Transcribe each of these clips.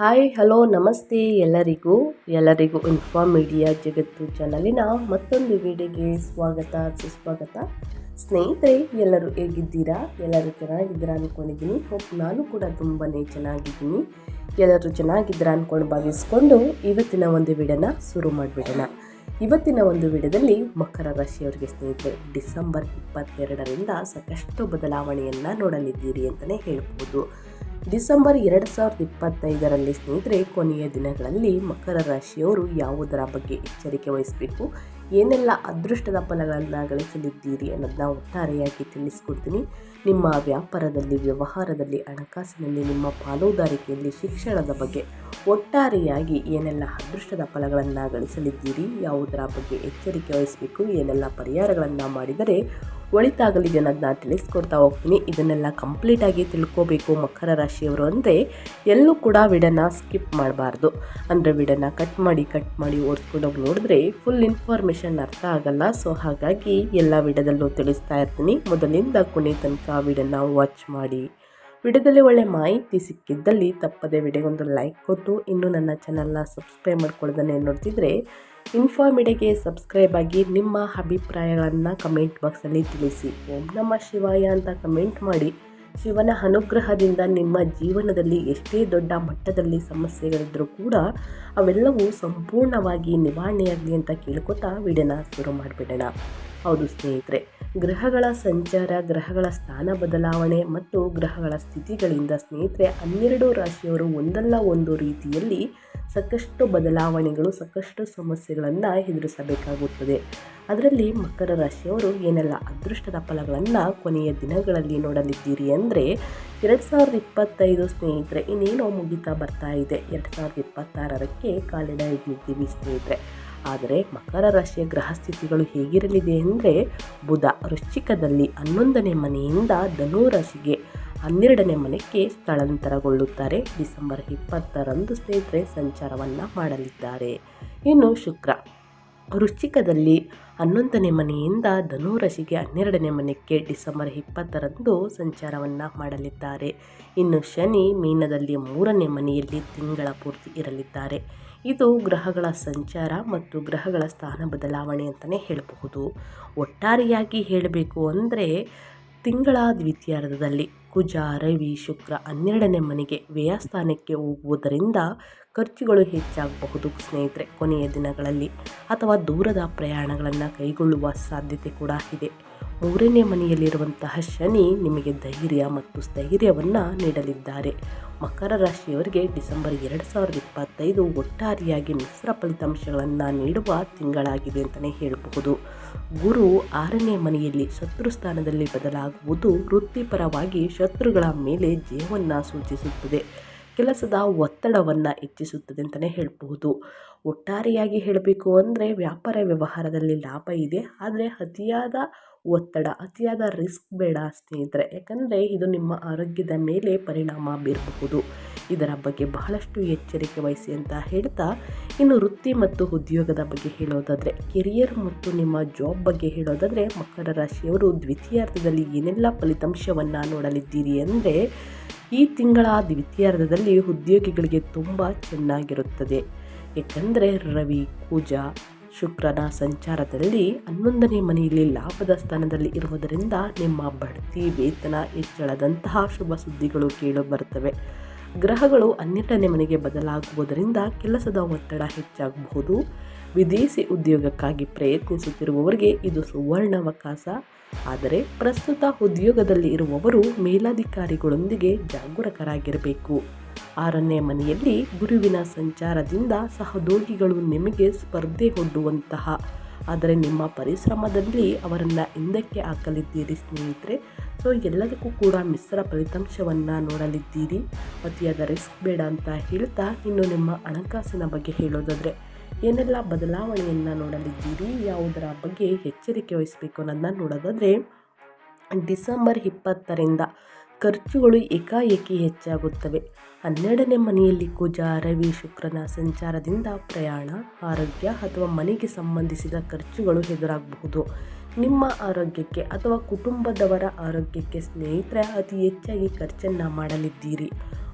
Hi, hello, ನಮಸ್ತೆ ಎಲ್ಲರಿಗೂ. ಎಲ್ಲರಿಗೂ ಇನ್ಫಾರ್ಮ್ ಮೀಡಿಯಾ ಜಗತ್ತು ಚಾನಲಿನ ಮತ್ತೊಂದು ವಿಡಿಯೋಗೆ ಸ್ವಾಗತ, ಸುಸ್ವಾಗತ. ಸ್ನೇಹಿತರೆ, ಎಲ್ಲರೂ ಹೇಗಿದ್ದೀರಾ? ಎಲ್ಲರೂ ಚೆನ್ನಾಗಿದ್ದೀರಾ ಅಂದ್ಕೊಂಡಿದ್ದೀನಿ ಹೋಪ್ ನಾನು ಕೂಡ ತುಂಬಾ ಚೆನ್ನಾಗಿದ್ದೀನಿ. ಎಲ್ಲರೂ ಚೆನ್ನಾಗಿದ್ದೀರಾ ಅಂದ್ಕೊಂಡು ಭಾವಿಸ್ಕೊಂಡು ಇವತ್ತಿನ ಒಂದು ವಿಡಿಯೋನ ಶುರು ಮಾಡಿಬಿಡೋಣ. ಇವತ್ತಿನ ಒಂದು ವಿಡಿಯೋದಲ್ಲಿ ಮಕರ ರಾಶಿಯವರಿಗೆ ಸ್ನೇಹಿತರೆ, ಡಿಸೆಂಬರ್ ಇಪ್ಪತ್ತೆರಡರಿಂದ ಸಾಕಷ್ಟು ಬದಲಾವಣೆಯನ್ನು ನೋಡಲಿದ್ದೀರಿ ಅಂತಲೇ ಹೇಳ್ಬೋದು. ಡಿಸೆಂಬರ್ ಎರಡು ಸಾವಿರದ ಇಪ್ಪತ್ತೈದರಲ್ಲಿ ಸ್ನೇಹಿತರೆ, ಕೊನೆಯ ದಿನಗಳಲ್ಲಿ ಮಕರ ರಾಶಿಯವರು ಯಾವುದರ ಬಗ್ಗೆ ಎಚ್ಚರಿಕೆ ವಹಿಸಬೇಕು, ಏನೆಲ್ಲ ಅದೃಷ್ಟದ ಫಲಗಳನ್ನು ಗಳಿಸಲಿದ್ದೀರಿ ಅನ್ನೋದನ್ನ ಒಟ್ಟಾರೆಯಾಗಿ ತಿಳಿಸ್ಕೊಡ್ತೀನಿ. ನಿಮ್ಮ ವ್ಯಾಪಾರದಲ್ಲಿ, ವ್ಯವಹಾರದಲ್ಲಿ, ಹಣಕಾಸಿನಲ್ಲಿ, ನಿಮ್ಮ ಪಾಲುದಾರಿಕೆಯಲ್ಲಿ, ಶಿಕ್ಷಣದ ಬಗ್ಗೆ ಒಟ್ಟಾರೆಯಾಗಿ ಏನೆಲ್ಲ ಅದೃಷ್ಟದ ಫಲಗಳನ್ನು ಗಳಿಸಲಿದ್ದೀರಿ, ಯಾವುದರ ಬಗ್ಗೆ ಎಚ್ಚರಿಕೆ ವಹಿಸಬೇಕು, ಏನೆಲ್ಲ ಪರಿಹಾರಗಳನ್ನು ಮಾಡಿದರೆ ಒಳಿತಾಗಲಿದೆ ನಾನು ತಿಳಿಸ್ಕೊಡ್ತಾ ಹೋಗ್ತೀನಿ. ಇದನ್ನೆಲ್ಲ ಕಂಪ್ಲೀಟಾಗಿ ತಿಳ್ಕೋಬೇಕು ಮಕರ ರಾಶಿಯವರು ಅಂದರೆ ಎಲ್ಲೂ ಕೂಡ ವಿಡನ್ನ ಸ್ಕಿಪ್ ಮಾಡಬಾರ್ದು. ಅಂದರೆ ವಿಡನ್ನ ಕಟ್ ಮಾಡಿ ಕಟ್ ಮಾಡಿ ಓಡಿಸ್ಕೊಂಡೋಗಿ ನೋಡಿದ್ರೆ ಫುಲ್ ಇನ್ಫಾರ್ಮೇಷನ್ ಅರ್ಥ ಆಗಲ್ಲ. ಸೊ ಹಾಗಾಗಿ ಎಲ್ಲ ವಿಡದಲ್ಲೂ ತಿಳಿಸ್ತಾ ಇರ್ತೀನಿ. ಮೊದಲಿಂದ ಕೊನೆ ತನಕ ವಿಡನ್ನ ವಾಚ್ ಮಾಡಿ. ವಿಡಿಯೋದಲ್ಲಿ ಒಳ್ಳೆ ಮಾಹಿತಿ ಸಿಕ್ಕಿದ್ದಲ್ಲಿ ತಪ್ಪದೆ ವಿಡಿಯೋಗೊಂದು ಲೈಕ್ ಕೊಟ್ಟು ಇನ್ನೂ ನನ್ನ ಚಾನಲ್ನ ಸಬ್ಸ್ಕ್ರೈಬ್ ಮಾಡ್ಕೊಳ್ಳೋದನ್ನೇ ನೋಡ್ತಿದ್ರೆ ಇನ್ಫಾರ್ಮಿಡೆಗೆ ಸಬ್ಸ್ಕ್ರೈಬ್ ಆಗಿ ನಿಮ್ಮ ಅಭಿಪ್ರಾಯಗಳನ್ನು ಕಮೆಂಟ್ ಬಾಕ್ಸಲ್ಲಿ ತಿಳಿಸಿ. ಓಂ ನಮ್ಮ ಶಿವಾಯ ಅಂತ ಕಮೆಂಟ್ ಮಾಡಿ. ಶಿವನ ಅನುಗ್ರಹದಿಂದ ನಿಮ್ಮ ಜೀವನದಲ್ಲಿ ಎಷ್ಟೇ ದೊಡ್ಡ ಮಟ್ಟದಲ್ಲಿ ಸಮಸ್ಯೆಗಳಿದ್ದರೂ ಕೂಡ ಅವೆಲ್ಲವೂ ಸಂಪೂರ್ಣವಾಗಿ ನಿವಾರಣೆಯಾಗಲಿ ಅಂತ ಕೇಳ್ಕೊತಾ ವಿಡಿಯೋನ ಶುರು ಮಾಡಿಬಿಡೋಣ. ಹೌದು ಸ್ನೇಹಿತರೆ. ಗ್ರಹಗಳ ಸಂಚಾರ, ಗ್ರಹಗಳ ಸ್ಥಾನ ಬದಲಾವಣೆ ಮತ್ತು ಗ್ರಹಗಳ ಸ್ಥಿತಿಗಳಿಂದ ಸ್ನೇಹಿತರೆ, ಹನ್ನೆರಡು ರಾಶಿಯವರು ಒಂದಲ್ಲ ಒಂದು ರೀತಿಯಲ್ಲಿ ಸಾಕಷ್ಟು ಬದಲಾವಣೆಗಳು, ಸಾಕಷ್ಟು ಸಮಸ್ಯೆಗಳನ್ನು ಎದುರಿಸಬೇಕಾಗುತ್ತದೆ. ಅದರಲ್ಲಿ ಮಕರ ರಾಶಿಯವರು ಏನೆಲ್ಲ ಅದೃಷ್ಟದ ಫಲಗಳನ್ನು ಕೊನೆಯ ದಿನಗಳಲ್ಲಿ ನೋಡಲಿದ್ದೀರಿ ಅಂದರೆ, ಎರಡು ಸಾವಿರದ ಇಪ್ಪತ್ತೈದು ಸ್ನೇಹಿತರೆ, ಇನ್ನೇನೋ ಮುಗಿತಾ ಬರ್ತಾ ಇದೆ. ಎರಡು ಸಾವಿರದ ಇಪ್ಪತ್ತಾರರಕ್ಕೆ ಕಾಲಿಡ ಇಟ್ಟಿದ್ದೀವಿ ಸ್ನೇಹಿತರೆ. ಆದರೆ ಮಕರ ರಾಶಿಯ ಗ್ರಹ ಸ್ಥಿತಿಗಳು ಹೇಗಿರಲಿದೆ ಅಂದರೆ ಬುಧ ವೃಶ್ಚಿಕದಲ್ಲಿ ಹನ್ನೊಂದನೇ ಮನೆಯಿಂದ ಧನು ರಾಶಿಗೆ ಹನ್ನೆರಡನೇ ಮನೆಗೆ ಸ್ಥಳಾಂತರಗೊಳ್ಳುತ್ತಾರೆ. ಡಿಸೆಂಬರ್ ಇಪ್ಪತ್ತರಂದು ಸ್ನೇಹಿತರೆ ಸಂಚಾರವನ್ನು ಮಾಡಲಿದ್ದಾರೆ. ಇನ್ನು ಶುಕ್ರ ವೃಶ್ಚಿಕದಲ್ಲಿ ಹನ್ನೊಂದನೇ ಮನೆಯಿಂದ ಧನುರಾಶಿಗೆ ಹನ್ನೆರಡನೇ ಮನೆಗೆ ಡಿಸೆಂಬರ್ ಇಪ್ಪತ್ತರಂದು ಸಂಚಾರವನ್ನು ಮಾಡಲಿದ್ದಾರೆ. ಇನ್ನು ಶನಿ ಮೀನದಲ್ಲಿ ಮೂರನೇ ಮನೆಯಲ್ಲಿ ತಿಂಗಳ ಪೂರ್ತಿ ಇರಲಿದ್ದಾರೆ. ಇದು ಗ್ರಹಗಳ ಸಂಚಾರ ಮತ್ತು ಗ್ರಹಗಳ ಸ್ಥಾನ ಬದಲಾವಣೆ ಅಂತಲೇ ಹೇಳಬಹುದು. ಒಟ್ಟಾರೆಯಾಗಿ ಹೇಳಬೇಕು ಅಂದರೆ ತಿಂಗಳ ದ್ವಿತೀಯಾರ್ಧದಲ್ಲಿ ಕುಜ, ರವಿ, ಶುಕ್ರ ಹನ್ನೆರಡನೇ ಮನೆಗೆ ವ್ಯಯಸ್ಥಾನಕ್ಕೆ ಹೋಗುವುದರಿಂದ ಖರ್ಚುಗಳು ಹೆಚ್ಚಾಗಬಹುದು ಸ್ನೇಹಿತರೆ ಕೊನೆಯ ದಿನಗಳಲ್ಲಿ ಅಥವಾ ದೂರದ ಪ್ರಯಾಣಗಳನ್ನು ಕೈಗೊಳ್ಳುವ ಸಾಧ್ಯತೆ ಕೂಡ ಇದೆ. ಮೂರನೇ ಮನೆಯಲ್ಲಿರುವಂತಹ ಶನಿ ನಿಮಗೆ ಧೈರ್ಯ ಮತ್ತು ಸ್ಥೈರ್ಯವನ್ನು ನೀಡಲಿದ್ದಾರೆ. ಮಕರ ರಾಶಿಯವರಿಗೆ ಡಿಸೆಂಬರ್ ಎರಡು ಸಾವಿರದ ಇಪ್ಪತ್ತೈದು ಒಟ್ಟಾರೆಯಾಗಿ ಮಿಶ್ರ ಫಲಿತಾಂಶಗಳನ್ನು ನೀಡುವ ತಿಂಗಳಾಗಿದೆ ಅಂತಲೇ ಹೇಳಬಹುದು. ಗುರು ಆರನೇ ಮನೆಯಲ್ಲಿ ಶತ್ರು ಸ್ಥಾನದಲ್ಲಿ ಬದಲಾಗುವುದು ವೃತ್ತಿಪರವಾಗಿ ಶತ್ರುಗಳ ಮೇಲೆ ಜಯವನ್ನು ಸೂಚಿಸುತ್ತದೆ. ಕೆಲಸದ ಒತ್ತಡವನ್ನು ಹೆಚ್ಚಿಸುತ್ತದೆ ಅಂತಲೇ ಹೇಳಬಹುದು. ಒಟ್ಟಾರೆಯಾಗಿ ಹೇಳಬೇಕು ಅಂದರೆ ವ್ಯಾಪಾರ ವ್ಯವಹಾರದಲ್ಲಿ ಲಾಭ ಇದೆ, ಆದರೆ ಅತಿಯಾದ ಒತ್ತಡ, ಅತಿಯಾದ ರಿಸ್ಕ್ ಬೇಡ ಸ್ನೇಹಿತರೆ. ಯಾಕಂದರೆ ಇದು ನಿಮ್ಮ ಆರೋಗ್ಯದ ಮೇಲೆ ಪರಿಣಾಮ ಬೀರಬಹುದು. ಇದರ ಬಗ್ಗೆ ಬಹಳಷ್ಟು ಎಚ್ಚರಿಕೆ ವಹಿಸಿ ಅಂತ ಹೇಳ್ತಾ ಇನ್ನು ವೃತ್ತಿ ಮತ್ತು ಉದ್ಯೋಗದ ಬಗ್ಗೆ ಹೇಳೋದಾದರೆ ಕೆರಿಯರ್ ಮತ್ತು ನಿಮ್ಮ ಜಾಬ್ ಬಗ್ಗೆ ಹೇಳೋದಾದರೆ, ಮಕರ ರಾಶಿಯವರು ದ್ವಿತೀಯಾರ್ಧದಲ್ಲಿ ಏನೆಲ್ಲ ಫಲಿತಾಂಶವನ್ನು ನೋಡಲಿದ್ದೀರಿ ಅಂದರೆ, ಈ ತಿಂಗಳ ದ್ವಿತೀಯಾರ್ಧದಲ್ಲಿ ಉದ್ಯೋಗಿಗಳಿಗೆ ತುಂಬ ಚೆನ್ನಾಗಿರುತ್ತದೆ. ಏಕೆಂದರೆ ರವಿ ಕುಜ ಶುಕ್ರನ ಸಂಚಾರದಲ್ಲಿ ಹನ್ನೊಂದನೇ ಮನೆಯಲ್ಲಿ ಲಾಭದ ಸ್ಥಾನದಲ್ಲಿ ಇರುವುದರಿಂದ ನಿಮ್ಮ ಬಡ್ತಿ, ವೇತನ ಹೆಚ್ಚಳದಂತಹ ಶುಭ ಸುದ್ದಿಗಳು ಕೇಳಿ ಬರುತ್ತವೆ. ಗ್ರಹಗಳು ಹನ್ನೆರಡನೇ ಮನೆಗೆ ಬದಲಾಗುವುದರಿಂದ ಕೆಲಸದ ಒತ್ತಡ ಹೆಚ್ಚಾಗಬಹುದು. ವಿದೇಶಿ ಉದ್ಯೋಗಕ್ಕಾಗಿ ಪ್ರಯತ್ನಿಸುತ್ತಿರುವವರಿಗೆ ಇದು ಸುವರ್ಣಾವಕಾಶ. ಆದರೆ ಪ್ರಸ್ತುತ ಉದ್ಯೋಗದಲ್ಲಿ ಇರುವವರು ಮೇಲಾಧಿಕಾರಿಗಳೊಂದಿಗೆ ಜಾಗರೂಕರಾಗಿರಬೇಕು. ಆರನೇ ಮನೆಯಲ್ಲಿ ಗುರುವಿನ ಸಂಚಾರದಿಂದ ಸಹದೋಗಿಗಳು ನಿಮಗೆ ಸ್ಪರ್ಧೆ ಹೊಡ್ಡುವಂತಹ ಆದರೆ ನಿಮ್ಮ ಪರಿಶ್ರಮದಲ್ಲಿ ಅವರನ್ನು ಹಿಂದಕ್ಕೆ ಹಾಕಲಿದ್ದೀರಿ ಸ್ನೇಹಿತರೆ. ಸೊ, ಎಲ್ಲದಕ್ಕೂ ಕೂಡ ಮಿಶ್ರ ಫಲಿತಾಂಶವನ್ನು ನೋಡಲಿದ್ದೀರಿ. ಅತಿಯಾದ ರಿಸ್ಕ್ ಬೇಡ ಅಂತ ಹೇಳ್ತಾ ಇನ್ನು ನಿಮ್ಮ ಹಣಕಾಸಿನ ಬಗ್ಗೆ ಹೇಳೋದಾದರೆ, ಏನೆಲ್ಲ ಬದಲಾವಣೆಯನ್ನು ನೋಡಲಿದ್ದೀರಿ? ಯಾವುದರ ಬಗ್ಗೆ ಎಚ್ಚರಿಕೆ ವಹಿಸಬೇಕು ಅನ್ನೋದನ್ನ ನೋಡೋದಾದರೆ, ಡಿಸೆಂಬರ್ ಇಪ್ಪತ್ತರಿಂದ ಖರ್ಚುಗಳು ಏಕಾಏಕಿ ಹೆಚ್ಚಾಗುತ್ತವೆ. ಹನ್ನೆರಡನೇ ಮನೆಯಲ್ಲಿ ಕುಜ ರವಿ, ಶುಕ್ರನ ಸಂಚಾರದಿಂದ ಪ್ರಯಾಣ, ಆರೋಗ್ಯ ಅಥವಾ ಮನೆಗೆ ಸಂಬಂಧಿಸಿದ ಖರ್ಚುಗಳು ಎದುರಾಗಬಹುದು. ನಿಮ್ಮ ಆರೋಗ್ಯಕ್ಕೆ ಅಥವಾ ಕುಟುಂಬದವರ ಆರೋಗ್ಯಕ್ಕೆ ಸ್ನೇಹಿತರೆ, ಅತಿ ಹೆಚ್ಚಾಗಿ ಖರ್ಚನ್ನು ಮಾಡಲಿದ್ದೀರಿ.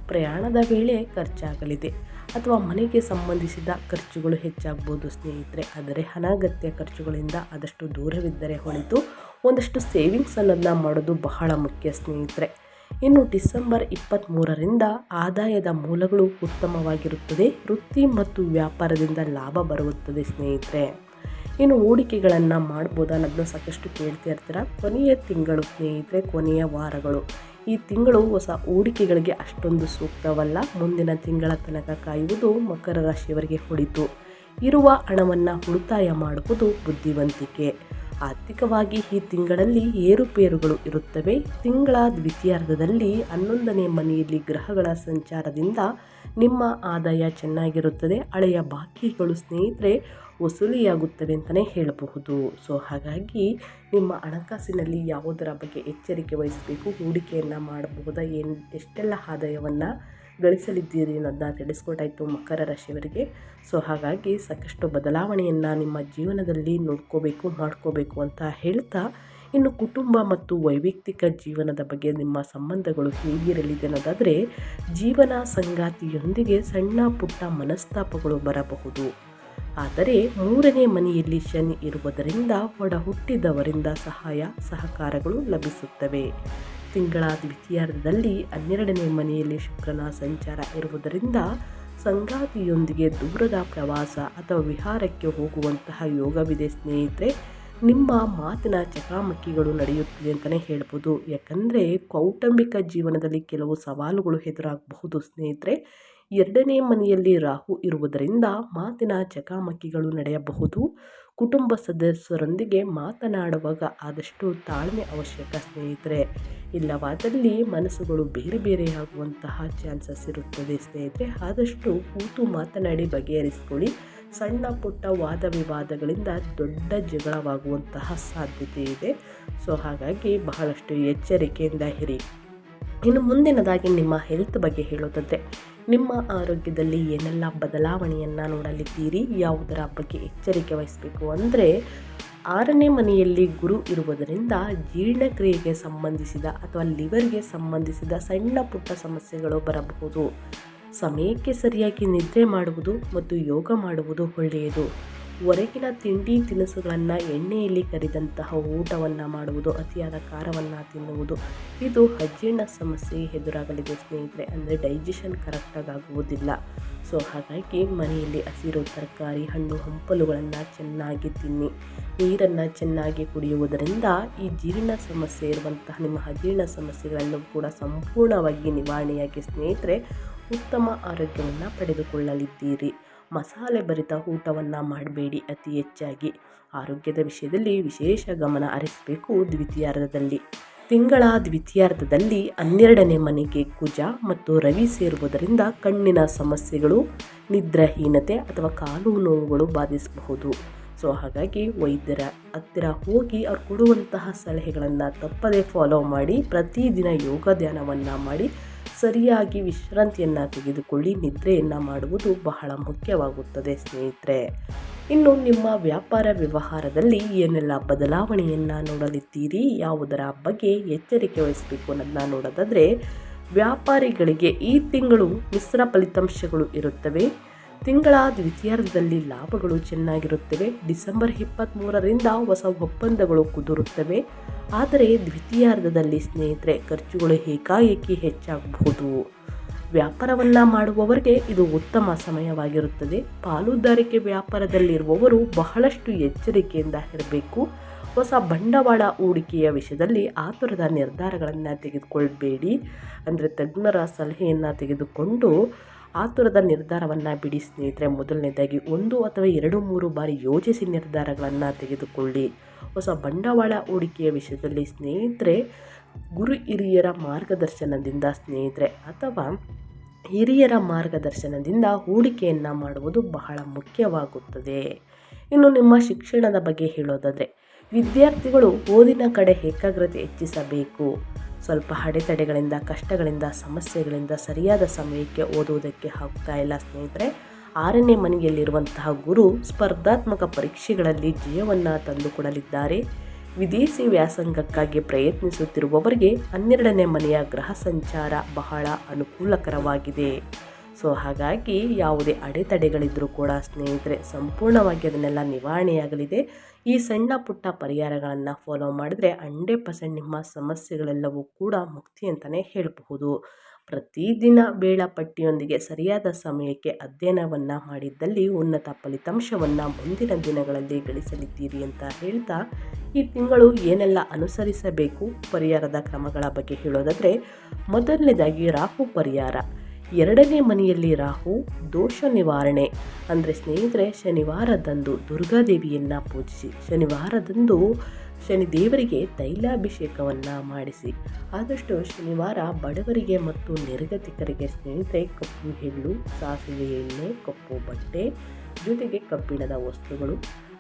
ಪ್ರಯಾಣದ ವೇಳೆ ಖರ್ಚಾಗಲಿದೆ ಅಥವಾ ಮನೆಗೆ ಸಂಬಂಧಿಸಿದ ಖರ್ಚುಗಳು ಹೆಚ್ಚಾಗ್ಬೋದು ಸ್ನೇಹಿತರೆ. ಆದರೆ ಅನಗತ್ಯ ಖರ್ಚುಗಳಿಂದ ಆದಷ್ಟು ದೂರವಿದ್ದರೆ ಹೊಳಿತು ಒಂದಷ್ಟು ಸೇವಿಂಗ್ಸ್ ಅನ್ನೋದನ್ನ ಮಾಡೋದು ಬಹಳ ಮುಖ್ಯ ಸ್ನೇಹಿತರೆ. ಇನ್ನು ಡಿಸೆಂಬರ್ ಇಪ್ಪತ್ತ್ಮೂರರಿಂದ ಆದಾಯದ ಮೂಲಗಳು ಉತ್ತಮವಾಗಿರುತ್ತದೆ. ವೃತ್ತಿ ಮತ್ತು ವ್ಯಾಪಾರದಿಂದ ಲಾಭ ಬರುತ್ತದೆ ಸ್ನೇಹಿತರೆ. ಇನ್ನು ಹೂಡಿಕೆಗಳನ್ನು ಮಾಡ್ಬೋದು ಅನ್ನೋದನ್ನ ಸಾಕಷ್ಟು ಕೇಳ್ತಾ ಇರ್ತೀರ? ಕೊನೆಯ ತಿಂಗಳು ಸ್ನೇಹಿತರೆ, ಕೊನೆಯ ವಾರಗಳು. ಈ ತಿಂಗಳು ಹೊಸ ಹೂಡಿಕೆಗಳಿಗೆ ಅಷ್ಟೊಂದು ಸೂಕ್ತವಲ್ಲ. ಮುಂದಿನ ತಿಂಗಳ ತನಕ ಕಾಯುವುದು ಮಕರ ರಾಶಿಯವರಿಗೆ ಹೊಡಿತು ಇರುವ ಹಣವನ್ನು ಉಳಿತಾಯ ಮಾಡುವುದು ಬುದ್ಧಿವಂತಿಕೆ. ಆರ್ಥಿಕವಾಗಿ ಈ ತಿಂಗಳಲ್ಲಿ ಏರುಪೇರುಗಳು ಇರುತ್ತವೆ. ತಿಂಗಳ ದ್ವಿತೀಯಾರ್ಧದಲ್ಲಿ ಹನ್ನೊಂದನೇ ಮನೆಯಲ್ಲಿ ಗ್ರಹಗಳ ಸಂಚಾರದಿಂದ ನಿಮ್ಮ ಆದಾಯ ಚೆನ್ನಾಗಿರುತ್ತದೆ. ಹಳೆಯ ಬಾಕಿಗಳು ಸ್ನೇಹಿತರೆ ವಸೂಲಿಯಾಗುತ್ತವೆ ಅಂತಲೇ ಹೇಳಬಹುದು. ಸೊ, ಹಾಗಾಗಿ ನಿಮ್ಮ ಹಣಕಾಸಿನಲ್ಲಿ ಯಾವುದರ ಬಗ್ಗೆ ಎಚ್ಚರಿಕೆ ವಹಿಸಬೇಕು, ಹೂಡಿಕೆಯನ್ನು ಮಾಡಬಹುದಾ, ಏನು, ಎಷ್ಟೆಲ್ಲ ಆದಾಯವನ್ನು ಗಳಿಸಲಿದ್ದೀರಿ. ಅನ್ನೋದನ್ನ ತಿಳಿಸ್ಕೊಟ್ಟಾಯಿತು ಮಕರ ರಾಶಿಯವರಿಗೆ. ಸೊ, ಹಾಗಾಗಿ ಸಾಕಷ್ಟು ಬದಲಾವಣೆಯನ್ನು ನಿಮ್ಮ ಜೀವನದಲ್ಲಿ ನೋಡ್ಕೋಬೇಕು, ಮಾಡ್ಕೋಬೇಕು ಅಂತ ಹೇಳ್ತಾ, ಇನ್ನು ಕುಟುಂಬ ಮತ್ತು ವೈಯಕ್ತಿಕ ಜೀವನದ ಬಗ್ಗೆ ನಿಮ್ಮ ಸಂಬಂಧಗಳು ಹೇಗಿರಲಿದೆ ಅನ್ನೋದಾದರೆ, ಜೀವನ ಸಂಗಾತಿಯೊಂದಿಗೆ ಸಣ್ಣ ಪುಟ್ಟ ಮನಸ್ತಾಪಗಳು ಬರಬಹುದು. ಆದರೆ, ಮೂರನೇ ಮನೆಯಲ್ಲಿ ಶನಿ ಇರುವುದರಿಂದ ಒಡ ಹುಟ್ಟಿದವರಿಂದ ಸಹಾಯ, ಸಹಕಾರಗಳು ಲಭಿಸುತ್ತವೆ. ತಿಂಗಳ ದ್ವಿತೀಯಾರ್ಧದಲ್ಲಿ ಹನ್ನೆರಡನೇ ಮನೆಯಲ್ಲಿ ಶುಕ್ರನ ಸಂಚಾರ ಇರುವುದರಿಂದ ಸಂಗಾತಿಯೊಂದಿಗೆ ದೂರದ ಪ್ರವಾಸ ಅಥವಾ ವಿಹಾರಕ್ಕೆ ಹೋಗುವಂತಹ ಯೋಗವಿದೆ ಸ್ನೇಹಿತರೆ. ನಿಮ್ಮ ಮಾತಿನ ಚಕಾಮಕಿಗಳು ನಡೆಯುತ್ತಿದೆ ಅಂತಲೇ ಹೇಳ್ಬೋದು. ಯಾಕಂದರೆ ಕೌಟುಂಬಿಕ ಜೀವನದಲ್ಲಿ ಕೆಲವು ಸವಾಲುಗಳು ಎದುರಾಗಬಹುದು ಸ್ನೇಹಿತರೆ. ಎರಡನೇ ಮನೆಯಲ್ಲಿ ರಾಹು ಇರುವುದರಿಂದ ಮಾತಿನ ಚಕಮಕಿಗಳು ನಡೆಯಬಹುದು. ಕುಟುಂಬ ಸದಸ್ಯರೊಂದಿಗೆ ಮಾತನಾಡುವಾಗ ಆದಷ್ಟು ತಾಳ್ಮೆ ಅವಶ್ಯಕ ಸ್ನೇಹಿತರೆ. ಇಲ್ಲವಾದಲ್ಲಿ ಮನಸ್ಸುಗಳು ಬೇರೆ ಬೇರೆಯಾಗುವಂತಹ ಚಾನ್ಸಸ್ ಇರುತ್ತದೆ ಸ್ನೇಹಿತರೆ. ಆದಷ್ಟು ಕೂತು ಮಾತನಾಡಿ ಬಗೆಹರಿಸಿಕೊಳ್ಳಿ. ಸಣ್ಣ ಪುಟ್ಟ ವಾದ ವಿವಾದಗಳಿಂದ ದೊಡ್ಡ ಜಗಳವಾಗುವಂತಹ ಸಾಧ್ಯತೆ ಇದೆ. ಸೊ ಹಾಗಾಗಿ ಬಹಳಷ್ಟು ಎಚ್ಚರಿಕೆಯಿಂದ ಇರಿ. ಇನ್ನು ಮುಂದಿನದಾಗಿ ನಿಮ್ಮ ಹೆಲ್ತ್ ಬಗ್ಗೆ ಹೇಳೋದಾದರೆ ನಿಮ್ಮ ಆರೋಗ್ಯದಲ್ಲಿ ಏನೆಲ್ಲ ಬದಲಾವಣೆಯನ್ನು ನೋಡಲಿದ್ದೀರಿ, ಯಾವುದರ ಬಗ್ಗೆ ಎಚ್ಚರಿಕೆ ವಹಿಸಬೇಕು ಅಂದರೆ, ಆರನೇ ಮನೆಯಲ್ಲಿ ಗುರು ಇರುವುದರಿಂದ ಜೀರ್ಣಕ್ರಿಯೆಗೆ ಸಂಬಂಧಿಸಿದ ಅಥವಾ ಲಿವರ್ಗೆ ಸಂಬಂಧಿಸಿದ ಸಣ್ಣ ಪುಟ್ಟ ಸಮಸ್ಯೆಗಳು ಬರಬಹುದು. ಸಮಯಕ್ಕೆ ಸರಿಯಾಗಿ ನಿದ್ರೆ ಮಾಡುವುದು ಮತ್ತು ಯೋಗ ಮಾಡುವುದು ಒಳ್ಳೆಯದು. ಹೊರಗಿನ ತಿಂಡಿ ತಿನಿಸುಗಳನ್ನು ಎಣ್ಣೆಯಲ್ಲಿ ಕರಿದಂತಹ ಊಟವನ್ನು ಮಾಡುವುದು, ಅತಿಯಾದ ಖಾರವನ್ನು ತಿನ್ನುವುದು. ಇದು ಅಜೀರ್ಣ ಸಮಸ್ಯೆ ಎದುರಾಗಲಿದೆ ಸ್ನೇಹಿತರೆ. ಅಂದರೆ ಡೈಜೆಷನ್ ಕರೆಕ್ಟಾಗಿ ಆಗುವುದಿಲ್ಲ. ಸೊ ಹಾಗಾಗಿ ಮನೆಯಲ್ಲಿ ಹಸಿರು ತರಕಾರಿ, ಹಣ್ಣು, ಹಂಪಲುಗಳನ್ನು ಚೆನ್ನಾಗಿ ತಿನ್ನಿ. ನೀರನ್ನು ಚೆನ್ನಾಗಿ ಕುಡಿಯುವುದರಿಂದ ಈ ಜೀರ್ಣ ಸಮಸ್ಯೆ ಇರುವಂತಹ ನಿಮ್ಮ ಅಜೀರ್ಣ ಸಮಸ್ಯೆಗಳನ್ನು ಕೂಡ ಸಂಪೂರ್ಣವಾಗಿ ನಿವಾರಣೆಯಾಗಿ ಸ್ನೇಹಿತರೆ, ಉತ್ತಮ ಆರೋಗ್ಯವನ್ನು ಪಡೆದುಕೊಳ್ಳಲಿದ್ದೀರಿ. ಮಸಾಲೆ ಭರಿತ ಊಟವನ್ನು ಮಾಡಬೇಡಿ ಅತಿ ಹೆಚ್ಚಾಗಿ. ಆರೋಗ್ಯದ ವಿಷಯದಲ್ಲಿ ವಿಶೇಷ ಗಮನ ಹರಿಸಬೇಕು ದ್ವಿತೀಯಾರ್ಧದಲ್ಲಿ. ತಿಂಗಳ ದ್ವಿತೀಯಾರ್ಧದಲ್ಲಿ ಹನ್ನೆರಡನೇ ಮನೆಗೆ ಕುಜ ಮತ್ತು ರವಿ ಸೇರುವುದರಿಂದ ಕಣ್ಣಿನ ಸಮಸ್ಯೆಗಳು, ನಿದ್ರಾಹೀನತೆ ಅಥವಾ ಕಾಲು ನೋವುಗಳು ಬಾಧಿಸಬಹುದು. ಸೊ, ಹಾಗಾಗಿ ವೈದ್ಯರ ಹತ್ತಿರ ಹೋಗಿ ಅವ್ರು ಕೊಡುವಂತಹ ಸಲಹೆಗಳನ್ನು ತಪ್ಪದೇ ಫಾಲೋ ಮಾಡಿ, ಪ್ರತಿದಿನ ಯೋಗ ಧ್ಯಾನವನ್ನು ಮಾಡಿ ಸರಿಯಾಗಿ ವಿಶ್ರಾಂತಿಯನ್ನು ತೆಗೆದುಕೊಳ್ಳಿ. ನಿದ್ರೆಯನ್ನು ಮಾಡುವುದು ಬಹಳ ಮುಖ್ಯವಾಗುತ್ತದೆ ಸ್ನೇಹಿತರೆ. ಇನ್ನು ನಿಮ್ಮ ವ್ಯಾಪಾರ ವ್ಯವಹಾರದಲ್ಲಿ ಏನೆಲ್ಲ ಬದಲಾವಣೆಯನ್ನು ನೋಡಲಿದ್ದೀರಿ? ಯಾವುದರ ಬಗ್ಗೆ ಎಚ್ಚರಿಕೆ ವಹಿಸಬೇಕು ಅನ್ನೋದನ್ನ ನೋಡೋದಾದರೆ ವ್ಯಾಪಾರಿಗಳಿಗೆ ಈ ತಿಂಗಳು ಮಿಶ್ರ ಫಲಿತಾಂಶಗಳು ಇರುತ್ತವೆ. ತಿಂಗಳ ದ್ವಿತೀಯಾರ್ಧದಲ್ಲಿ ಲಾಭಗಳು ಚೆನ್ನಾಗಿರುತ್ತವೆ. ಡಿಸೆಂಬರ್ ಇಪ್ಪತ್ತ್ಮೂರರಿಂದ ಹೊಸ ಒಪ್ಪಂದಗಳು ಕುದುರುತ್ತವೆ. ಆದರೆ ದ್ವಿತೀಯಾರ್ಧದಲ್ಲಿ ಸ್ನೇಹಿತರೆ, ಖರ್ಚುಗಳು ಏಕಾಏಕಿ ಹೆಚ್ಚಾಗಬಹುದು. ವ್ಯಾಪಾರವನ್ನು ಮಾಡುವವರಿಗೆ ಇದು ಉತ್ತಮ ಸಮಯವಾಗಿರುತ್ತದೆ. ಪಾಲುದಾರಿಕೆ ವ್ಯಾಪಾರದಲ್ಲಿರುವವರು ಬಹಳಷ್ಟು ಎಚ್ಚರಿಕೆಯಿಂದ ಇರಬೇಕು. ಹೊಸ ಬಂಡವಾಳ ಹೂಡಿಕೆಯ ವಿಷಯದಲ್ಲಿ ಆತುರದ ನಿರ್ಧಾರಗಳನ್ನು ತೆಗೆದುಕೊಳ್ಬೇಡಿ. ಅಂದರೆ ತಜ್ಞರ ಸಲಹೆಯನ್ನು ತೆಗೆದುಕೊಂಡು ಆತುರದ ನಿರ್ಧಾರವನ್ನು ಬಿಡಿ ಸ್ನೇಹಿತರೆ, ಮೊದಲನೇದಾಗಿ ಒಂದು ಅಥವಾ ಎರಡು ಮೂರು ಬಾರಿ ಯೋಚಿಸಿ ನಿರ್ಧಾರಗಳನ್ನು ತೆಗೆದುಕೊಳ್ಳಿ. ಹೊಸ ಬಂಡವಾಳ ಹೂಡಿಕೆಯ ವಿಷಯದಲ್ಲಿ ಸ್ನೇಹಿತರೆ, ಗುರು ಹಿರಿಯರ ಮಾರ್ಗದರ್ಶನದಿಂದ ಸ್ನೇಹಿತರೆ, ಅಥವಾ ಹಿರಿಯರ ಮಾರ್ಗದರ್ಶನದಿಂದ ಹೂಡಿಕೆಯನ್ನು ಮಾಡುವುದು ಬಹಳ ಮುಖ್ಯವಾಗುತ್ತದೆ. ಇನ್ನು ನಿಮ್ಮ ಶಿಕ್ಷಣದ ಬಗ್ಗೆ ಹೇಳೋದಾದರೆ, ವಿದ್ಯಾರ್ಥಿಗಳು ಓದಿನ ಕಡೆ ಏಕಾಗ್ರತೆ ಹೆಚ್ಚಿಸಬೇಕು. ಸ್ವಲ್ಪ ಅಡೆತಡೆಗಳಿಂದ, ಕಷ್ಟಗಳಿಂದ, ಸಮಸ್ಯೆಗಳಿಂದ ಸರಿಯಾದ ಸಮಯಕ್ಕೆ ಓದುವುದಕ್ಕೆ ಆಗ್ತಾ ಇಲ್ಲ ಸ್ನೇಹಿತರೆ. ಆರನೇ ಮನೆಯಲ್ಲಿರುವಂತಹ ಗುರು ಸ್ಪರ್ಧಾತ್ಮಕ ಪರೀಕ್ಷೆಗಳಲ್ಲಿ ಜಯವನ್ನು ತಂದುಕೊಡಲಿದ್ದಾರೆ. ವಿದೇಶಿ ವ್ಯಾಸಂಗಕ್ಕಾಗಿ ಪ್ರಯತ್ನಿಸುತ್ತಿರುವವರಿಗೆ ಹನ್ನೆರಡನೇ ಮನೆಯ ಗ್ರಹ ಸಂಚಾರ ಬಹಳ ಅನುಕೂಲಕರವಾಗಿದೆ. ಸೊ ಹಾಗಾಗಿ ಯಾವುದೇ ಅಡೆತಡೆಗಳಿದ್ದರೂ ಕೂಡ ಸ್ನೇಹಿತರೆ, ಸಂಪೂರ್ಣವಾಗಿ ಅದನ್ನೆಲ್ಲ ನಿವಾರಣೆಯಾಗಲಿದೆ. ಈ ಸಣ್ಣ ಪುಟ್ಟ ಪರಿಹಾರಗಳನ್ನು ಫಾಲೋ ಮಾಡಿದ್ರೆ ಹಂಡ್ರೆಡ್ ಪರ್ಸೆಂಟ್ ನಿಮ್ಮ ಸಮಸ್ಯೆಗಳೆಲ್ಲವೂ ಕೂಡ ಮುಕ್ತಿ ಅಂತಲೇ ಹೇಳಬಹುದು. ಪ್ರತಿದಿನ ವೇಳಾಪಟ್ಟಿಯೊಂದಿಗೆ ಸರಿಯಾದ ಸಮಯಕ್ಕೆ ಅಧ್ಯಯನವನ್ನು ಮಾಡಿದ್ದಲ್ಲಿ ಉನ್ನತ ಫಲಿತಾಂಶವನ್ನು ಮುಂದಿನ ದಿನಗಳಲ್ಲಿ ಗಳಿಸಲಿದ್ದೀರಿ ಅಂತ ಹೇಳ್ತಾ, ಈ ತಿಂಗಳು ಏನೆಲ್ಲ ಅನುಸರಿಸಬೇಕು, ಪರಿಹಾರದ ಕ್ರಮಗಳ ಬಗ್ಗೆ ಹೇಳೋದಾದರೆ, ಮೊದಲನೇದಾಗಿ ರಾಹು ಪರಿಹಾರ. ಎರಡನೇ ಮನೆಯಲ್ಲಿ ರಾಹು ದೋಷ ನಿವಾರಣೆ. ಅಂದರೆ ಸ್ನೇಹಿತರೆ, ಶನಿವಾರದಂದು ದುರ್ಗಾದೇವಿಯನ್ನು ಪೂಜಿಸಿ, ಶನಿವಾರದಂದು ಶನಿ ದೇವರಿಗೆ ತೈಲಾಭಿಷೇಕವನ್ನು ಮಾಡಿಸಿ. ಆದಷ್ಟು ಶನಿವಾರ ಬಡವರಿಗೆ ಮತ್ತು ನಿರ್ಗತಿಕರಿಗೆ ಸ್ನೇಹಿತರೆ, ಕಪ್ಪು ಎಳ್ಳು ಸಾಸಿವೆ ಎಣ್ಣೆ, ಕಪ್ಪು ಬಟ್ಟೆ, ಜೊತೆಗೆ ಕಬ್ಬಿಣದ ವಸ್ತುಗಳು.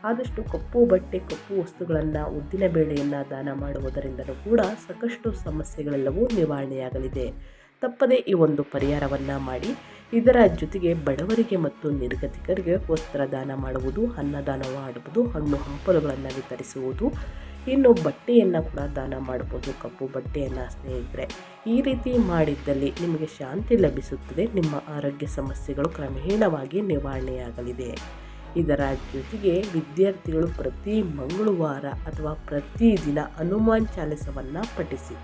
ಆದಷ್ಟು ಕಪ್ಪು ಬಟ್ಟೆ, ಕಪ್ಪು ವಸ್ತುಗಳನ್ನು ಉದ್ದಿನ ಬೇಳೆಯನ್ನು ದಾನ ಮಾಡುವುದರಿಂದಲೂ ಕೂಡ ಸಾಕಷ್ಟು ಸಮಸ್ಯೆಗಳೆಲ್ಲವೂ ನಿವಾರಣೆಯಾಗಲಿದೆ. ತಪ್ಪದೇ ಈ ಒಂದು ಪರಿಹಾರವನ್ನು ಮಾಡಿ ಇದರ ಜೊತೆಗೆ ಬಡವರಿಗೆ ಮತ್ತು ನಿರ್ಗತಿಕರಿಗೆ ವಸ್ತ್ರ ದಾನ ಮಾಡುವುದು ಅನ್ನದಾನ ಮಾಡುವುದು ಹಣ್ಣು ಹಂಪಲುಗಳನ್ನು ವಿತರಿಸುವುದು, ಇನ್ನು ಬಟ್ಟೆಯನ್ನು ಕೂಡ ದಾನ ಮಾಡ್ಬೋದು, ಕಪ್ಪು ಬಟ್ಟೆಯನ್ನು ಸ್ನೇಹಿತರೆ. ಈ ರೀತಿ ಮಾಡಿದ್ದಲ್ಲಿ ನಿಮಗೆ ಶಾಂತಿ ಲಭಿಸುತ್ತದೆ, ನಿಮ್ಮ ಆರೋಗ್ಯ ಸಮಸ್ಯೆಗಳು ಕ್ರಮೇಣವಾಗಿ ನಿವಾರಣೆಯಾಗಲಿದೆ. ಇದರ ಜೊತೆಗೆ ವಿದ್ಯಾರ್ಥಿಗಳು ಪ್ರತಿ ಮಂಗಳವಾರ ಅಥವಾ ಪ್ರತಿದಿನ ಹನುಮಾನ್ ಚಾಲಿಸವನ್ನು ಪಠಿಸಿ.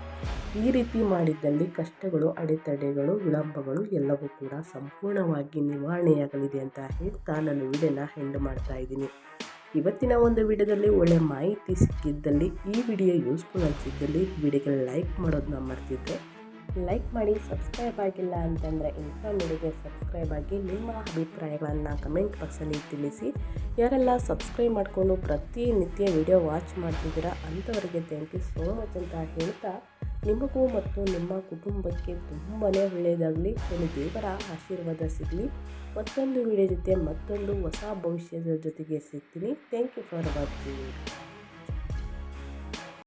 ಈ ರೀತಿ ಮಾಡಿದ್ದಲ್ಲಿ ಕಷ್ಟಗಳು, ಅಡೆತಡೆಗಳು, ವಿಳಂಬಗಳು ಎಲ್ಲವೂ ಕೂಡ ಸಂಪೂರ್ಣವಾಗಿ ನಿವಾರಣೆಯಾಗಲಿದೆ ಅಂತ ಹೇಳ್ತಾ ನಾನು ವಿಡಿಯೋನ ಹೆಂಡ್ ಮಾಡ್ತಾ ಇದ್ದೀನಿ. ಇವತ್ತಿನ ಒಂದು ವಿಡಿಯೋದಲ್ಲಿ ಒಳ್ಳೆ ಮಾಹಿತಿ ಸಿಕ್ಕಿದ್ದಲ್ಲಿ ಈ ವಿಡಿಯೋ ಯೂಸ್ಫುಲ್ ಅನಿಸಿದ್ದಲ್ಲಿ ವಿಡಿಯೋಗೆ ಲೈಕ್ ಮಾಡೋದನ್ನ ಮರ್ತಿದ್ದೆ ಲೈಕ್ ಮಾಡಿ ಸಬ್ಸ್ಕ್ರೈಬ್ ಆಗಿಲ್ಲ ಅಂತಂದರೆ ಇನ್ಫಾರ್ಮಿಡಿಗೆ ಸಬ್ಸ್ಕ್ರೈಬ್ ಆಗಿ ನಿಮ್ಮ ಅಭಿಪ್ರಾಯಗಳನ್ನು ಕಮೆಂಟ್ ಬಾಕ್ಸಲ್ಲಿ ತಿಳಿಸಿ. ಯಾರೆಲ್ಲ ಸಬ್ಸ್ಕ್ರೈಬ್ ಮಾಡಿಕೊಂಡು ಪ್ರತಿನಿತ್ಯ ವಿಡಿಯೋ ವಾಚ್ ಮಾಡ್ತಿದ್ದೀರಾ ಅಂಥವರಿಗೆ ಥ್ಯಾಂಕ್ ಯು ಸೋ ಮಚ್ ಅಂತ ಹೇಳ್ತಾ ನಿಮಗೂ ಮತ್ತು ನಿಮ್ಮ ಕುಟುಂಬಕ್ಕೆ ತುಂಬಾ ಒಳ್ಳೆಯದಾಗಲಿ, ಒಂದು ದೇವರ ಆಶೀರ್ವಾದ ಸಿಗಲಿ. ಮತ್ತೊಂದು ವಿಡಿಯೋ ಜೊತೆ ಮತ್ತೊಂದು ಹೊಸ ಭವಿಷ್ಯದ ಜೊತೆಗೆ ಸಿಗ್ತೀನಿ. Thank you for watching